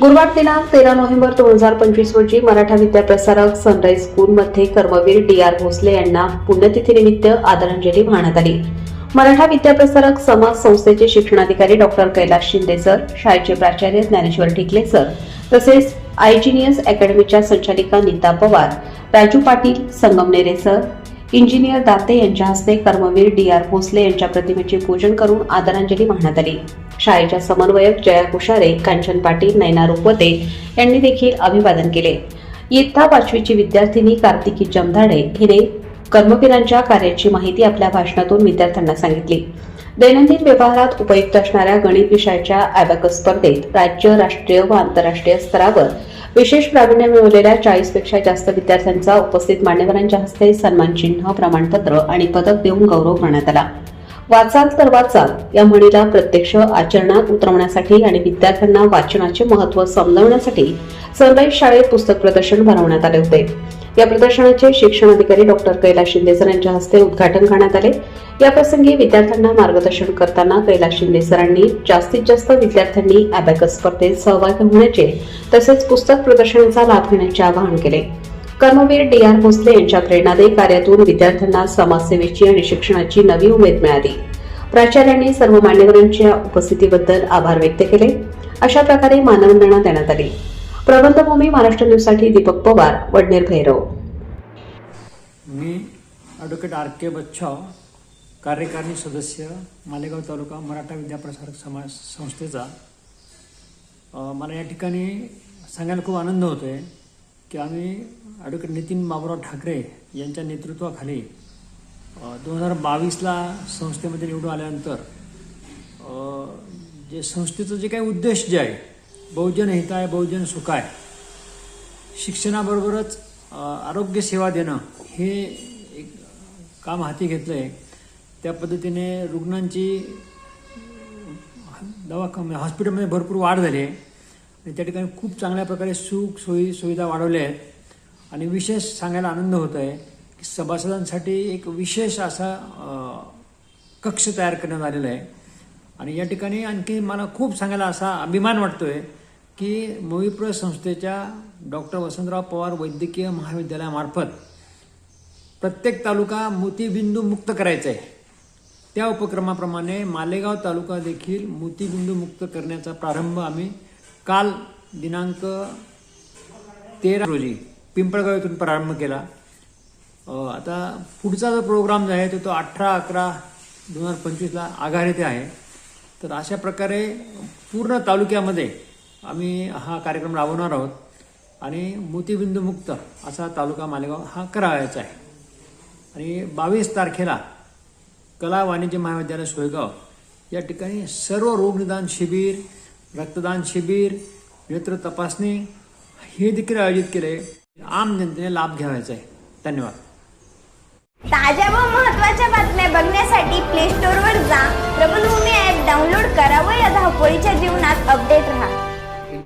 गुरुवार दिनांक तेरा नोव्हेंबर दोन हजार पंचवीस रोजी मराठा विद्याप्रसारक सनराईज स्कूलमध्ये कर्मवीर डी आर भोसले यांना पुण्यतिथीनिमित्त आदरांजली वाहण्यात आली. मराठा विद्याप्रसारक समाज संस्थेचे शिक्षणाधिकारी डॉक्टर कैलास शिंदे सर शाळेचे प्राचार्य ज्ञानेश्वर टिकले सर तसेच आयजिनियस अकॅडमीच्या संचालिका नीता पवार राजू पाटील संगमनेरे सर इंजिनियर दाते यांच्या हस्ते कर्मवीर डी आर भोसले यांच्या प्रतिमेचे पूजन करून आदरांजली वाहण्यात आली. शाळेच्या समन्वयक जया कुशारे कांचन पाटील नैना रुपवते यांनी देखील अभिवादन केले. इयत्ता पाचवीची विद्यार्थिनी कार्तिकी जमधाडे हिने कर्मवीरांच्या कार्याची माहिती आपल्या भाषणातून विद्यार्थ्यांना सांगितली. दैनंदिन व्यवहारात उपयुक्त असणाऱ्या गणित विषयाच्या अॅबॅकस स्पर्धेत राज्य राष्ट्रीय व आंतरराष्ट्रीय स्तरावर विशेष प्रावीण्य मिळवलेल्या चाळीसपेक्षा जास्त विद्यार्थ्यांचा उपस्थित मान्यवरांच्या हस्ते सन्मान चिन्ह प्रमाणपत्र आणि पदक देऊन गौरव करण्यात आला. वाचाल तर वाचाल या म्हणीला प्रत्यक्ष आचरणात उतरवण्यासाठी आणि विद्यार्थ्यांना वाचनाचे महत्त्व समजवण्यासाठी सनराईज शाळेत पुस्तक प्रदर्शन भरवण्यात आले होते. या प्रदर्शनाचे शिक्षण अधिकारी डॉक्टर कैलास शिंदे सर यांच्या हस्ते उद्घाटन करण्यात आले. याप्रसंगी विद्यार्थ्यांना मार्गदर्शन करताना कैलास शिंदे सरांनी जास्तीत जास्त विद्यार्थ्यांनी अॅबॅकस स्पर्धेत सहभागी होण्याचे तसेच पुस्तक प्रदर्शनाचा लाभ घेण्याचे आवाहन केले. कर्मवीर डी आर भोसले यांच्या प्रेरणादायी कार्यातून विद्यार्थ्यांना समाजसेवेची आणि शिक्षणाची नवी उमेद मिळाली. प्राचार्यांनी सर्व मान्यवरांच्या उपस्थितीबद्दल आभार व्यक्त केले. अशा प्रकारे मानवंदना देण्यात आली. प्रबंधभूमी महाराष्ट्र न्यूजसाठी दीपक पवार वडनेर भैरव. मी ॲडव्होकेट आर के बच्छाव कार्यकारिणी सदस्य मालेगाव तालुका मराठा विद्याप्रसारक समाज संस्थेचा. मला या ठिकाणी सांगायला खूप आनंद होतो आहे की आम्ही ॲडव्होकेट नितीन बाबुराव ठाकरे यांच्या नेतृत्वाखाली दोन हजार बावीसला संस्थेमध्ये निवडून आल्यानंतर जे संस्थेचं जे काही उद्देश जे आहे बहुजन हिताय बहुजन सुखाय शिक्षणाबरोबरच आरोग्यसेवा आरोग्य सेवा देणं हे एक काम हाती घेतलं आहे त्या पद्धतीने रुग्णांची दवाखाने म्हणजे हॉस्पिटलमध्ये भरपूर वाढ झाली आहे. आणि त्या ठिकाणी खूप चांगल्या प्रकारे सुख सोयी सुविधा वाढवल्या आहेत. आणि विशेष सांगायला आनंद होत आहे की सभासदांसाठी एक विशेष असा कक्ष तयार करण्यात आलेला आहे. आणि या ठिकाणी आणखी मला खूप सांगायला असा अभिमान वाटतो आहे की मोविप्र संस्थेच्या डॉक्टर वसंतराव पवार वैद्यकीय महाविद्यालयामार्फत प्रत्येक तालुका मोतीबिंदू मुक्त करायचा आहे. त्या उपक्रमाप्रमाणे मालेगाव तालुका देखील मोतीबिंदू मुक्त करण्याचा प्रारंभ आम्ही काल दिनांक तेरा रोजी पिंपळगाव येथून प्रारंभ केला. आता पुढचा जो प्रोग्राम जो आहे तो तो अठरा अकरा दोन हजार पंचवीसला आघार येथे आहे. तर अशा प्रकारे पूर्ण तालुक्यामध्ये आम्ही हा कार्यक्रम राबवणार आहोत. आणि मोतीबिंदूमुक्त असा तालुका मालेगाव हा करावायचा आहे. आणि बावीस तारखेला कला वाणिज्य महाविद्यालय सोयगाव या ठिकाणी सर्व रोगनिदान शिबिर रक्तदान शिबिर नेत्र तपासणी हे देखील आयोजित केले. आम जनतेने लाभ घ्यावायचा आहे. धन्यवाद. ताज्या व महत्त्वाच्या बातम्या बघण्यासाठी प्ले स्टोअरवर जा. प्रबलभूमी ॲप डाउनलोड करा व या धावपळीच्या जीवनात अपडेट राहा.